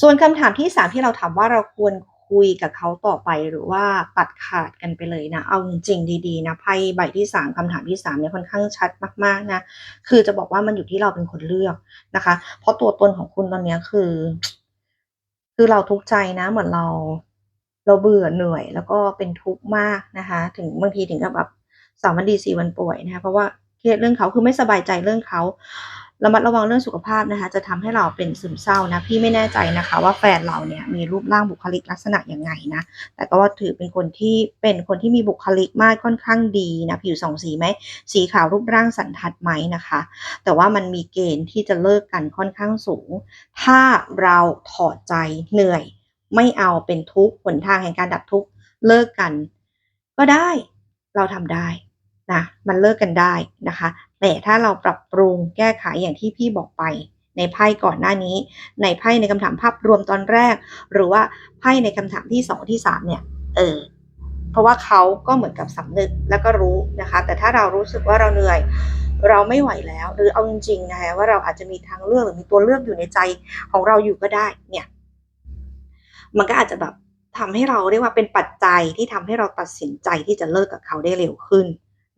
ส่วนคำถามที่3ที่เราถามว่าเราควรคุยกับเขาต่อไปหรือว่าตัดขาดกันไปเลยนะ เอาจริงดีๆนะไพ่ใบที่3คำถามที่3เนี่ยค่อนข้างชัดมากๆนะ คือจะบอกว่ามันอยู่ที่เราเป็นคนเลือกนะคะ เพราะตัวตนของคุณตอนนี้คือ คือเราทุกข์ใจนะ เหมือนเรา เราเบื่อเหนื่อย แล้วก็เป็นทุกข์มากนะคะ ถึงบางทีถึงกับแบบ3วันดี4วันป่วยนะคะเพราะว่าเครียดเรื่องเขาคือไม่สบายใจเรื่องเขา ระมัดระวังเรื่องสุขภาพนะคะ จะทำให้เราเป็นซึมเศร้านะ พี่ไม่แน่ใจนะคะ ว่าแฟนเราเนี่ยมีรูปร่างบุคลิกลักษณะยังไงนะ แต่ก็ว่าถือเป็นคนที่เป็นคนที่มีบุคลิกมาสค่อนข้างดีนะผิว2สีไหมสีขาวรูปร่างสันทัดไหมนะคะ แต่ว่ามันมีเกณฑ์ที่จะเลิกกันค่อนข้างสูง ถ้าเราถอดใจเหนื่อย ไม่เอาเป็นทุกข์หนทางแห่งการดับทุกข์เลิกกัน ก็ได้เราทำได้ นะมันเลิกกันได้นะคะ แต่ถ้าเราปรับปรุงแก้ไขอย่างที่พี่บอกไป ในไพ่ก่อนหน้านี้ ในไพ่ในคำถามภาพรวมตอนแรก หรือว่าไพ่ในคำถามที่2ที่3เนี่ยเออเพราะว่าเขาก็เหมือนกับสำนึกแล้วก็รู้นะคะ แต่ถ้าเรารู้สึกว่าเราเหนื่อยเราไม่ไหวแล้ว หรือเอาจริงๆนะคะว่าเราอาจจะมีทางเลือกหรือมีตัวเลือกอยู่ในใจของเราอยู่ก็ได้เนี่ยมันก็อาจจะแบบทำให้เราเรียกว่าเป็นปัจจัยที่ทำให้เราตัดสินใจที่จะเลิกกับเขาได้เร็วขึ้น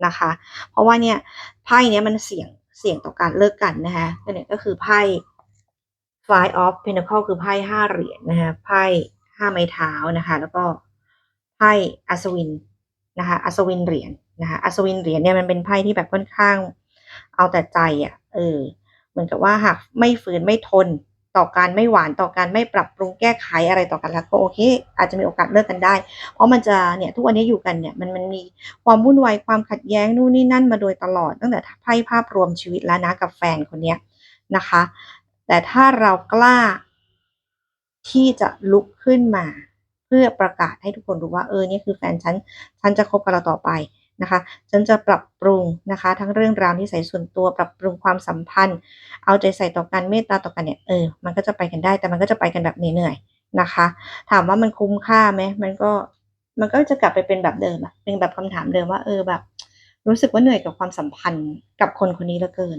นะคะ เพราะว่าเนี่ยไพ่เนี้ยมันเสี่ยงเสี่ยงต่อการเลิกกันนะคะก็เนี่ยก็คือไพ่ Five of Pentacles คือไพ่5เหรียญนะคะไพ่5ไม้เท้านะคะ แล้วก็ไพ่อัศวินนะคะอัศวินเหรียญนะคะอัศวินเหรียญเนี่ยมันเป็นไพ่ที่แบบค่อนข้างเอาแต่ใจอะเออเหมือนกับว่าหากไม่ฝืนไม่ทน ต่อการไม่หวานต่อการไม่ปรับปรุงแก้ไขอะไรต่อกันแล้วก็โอเค อาจจะมีโอกาสเลิกกันได้ เพราะมันจะเนี่ยทุกวันนี้อยู่กันเนี่ยมันมันมีความวุ่นวายความขัดแย้งนู่นนี่นั่นมาโดยตลอดตั้งแต่ไพ่ภาพรวมชีวิตแล้วนะกับแฟนคนเนี้ยนะคะ แต่ถ้าเรากล้า ที่จะลุกขึ้นมา เพื่อประกาศให้ทุกคนรู้ว่าเออเนี่ยคือแฟนฉันฉันจะคบกับเราต่อไป นะคะฉันจะปรับปรุงนะคะ ทั้งเรื่องราวนิสัยส่วนตัวปรับปรุงความสัมพันธ์ เอาใจใส่ต่อกันเมตตาต่อกันเนี่ยเออมันก็จะไปกันได้แต่มันก็จะไปกันแบบเหนื่อยๆนะคะ ถามว่ามันคุ้มค่าไหมมันก็มันก็จะกลับไปเป็นแบบเดิมอะเป็นแบบคำถามเดิมว่าเออแบบ รู้สึกว่าเหนื่อยกับความสัมพันธ์กับคนคนนี้เหลือเกิน